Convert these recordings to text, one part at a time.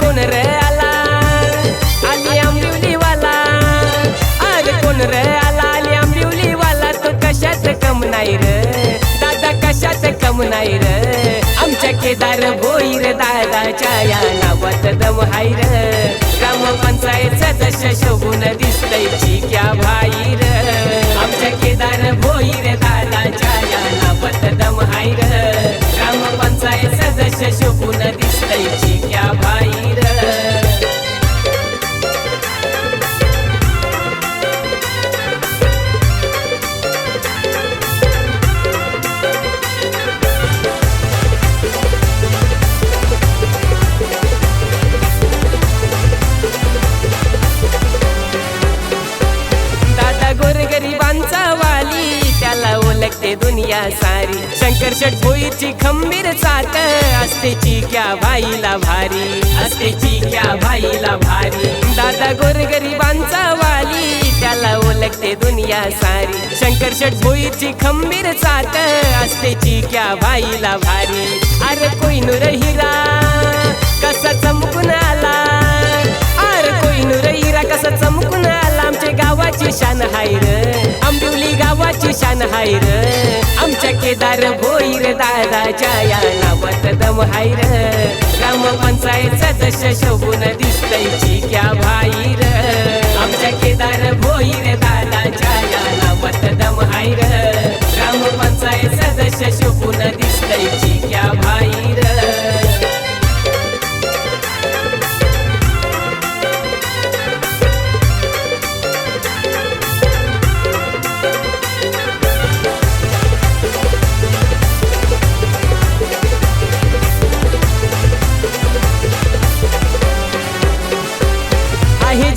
कोण रे आला आली आंबिवलीवाला अरे कोण रे आला आली आंबिवलीवाला तो कशात कम नाही रे दादा कशात कम नाही रे आमच्या केदार भोईर दादाच्या या नावात दम हाय रे ग्रामपंचायत सदस्य शोभून दिसतय क्या भाई रे आमच्या केदार भोईर दादाच्या या नावात दम हाय रे ग्रामपंचायत सदस्य शोभून दुनिया सारी। शंकर शेठ खंबीर चाक असतेची क्या भाईला भारी। असतेची क्या भाईला भारी। दादा गोरगरीबांचा वाली त्याला ओळखते दुनिया सारी। शंकर शेठ खंबीर चाक असतेची क्या भाईला भारी। अरे कोईनुर हिरा कसा चमकून आला? अरे कोईनुर हिरा कसा चमकून आला? आमच्या गावाची शान हाय र। आंबिवली गावाची शान हाय ठेकेदार भोईर दादाच्या या नावात दम हायर ग्रामपंचायत सदस्य शोभून दिसतय क्या भाई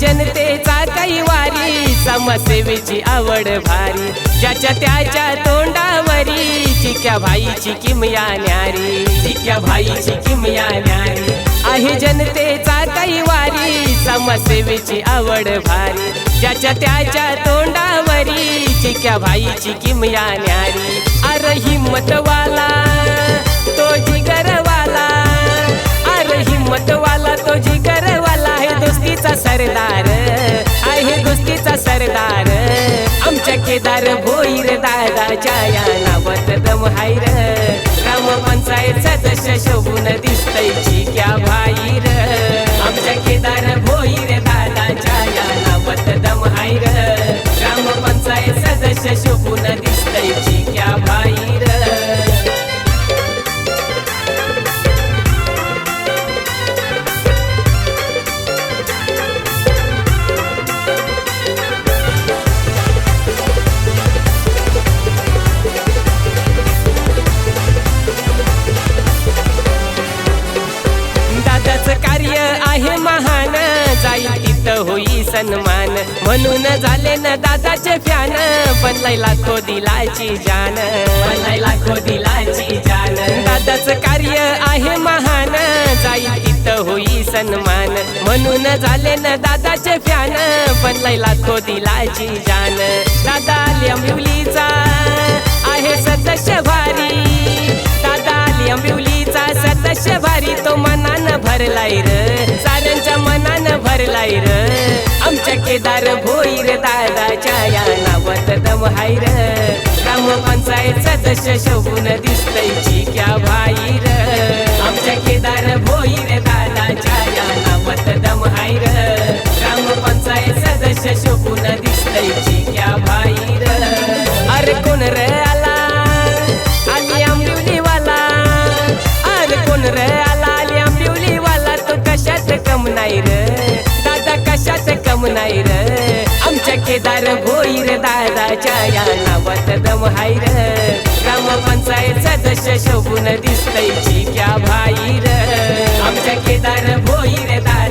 जनतेचा काही वारी समाजसेवेची आवड भारी ज्याच्या त्याच्या तोंडावरी चिक्या भाईची किमया न्यारी चिक्या भाईची किमया न्यारी आहे जनतेचा काही वारी समाजसेवेची आवड भारी ज्याच्या त्याच्या तोंडावरी चिक्या भाईची किमया न्यारी अरे हिम्मतवाला तो जिगरवाला अरे हिम्मतवाला आमच्या केदार भोईर दादाच्या या नावात दम हायर ग्रामपंचायत सदस्य शोभून दिसतय क्या भाईर होई सन्मान. म्हणून झाले ना दादाचे फॅन. बनलाय लाखो दिलाची जान बनलाय लाखो दिलाची जान दादाचं कार्य आहे महान. जाईल तिथं होई सन्मान. म्हणून झाले ना दादाचे फॅन. बनलाय लाखो दिलाची जान दादा लिंबिवलीचा आहे सदस्य भारी. दादा लिंबिवलीचा सदस्य भारी. तो मनानं भरलाय र. साऱ्यांच्या मनानं भरलाय र. ठेकेदार भोईर दादाच्या या नावात दम हायर ग्रामपंचायत सदस्य शोभून दिसतय चिक्या भाई भाईर आमच्या केदार भोईर दादाच्या या नावात दम हाय भोईर दादाच्या या नावात दम हायर रे. ग्रामपंचायत सदस्य शोभून दिसतय क्या भाई र. आमच्या केदार भोईर दार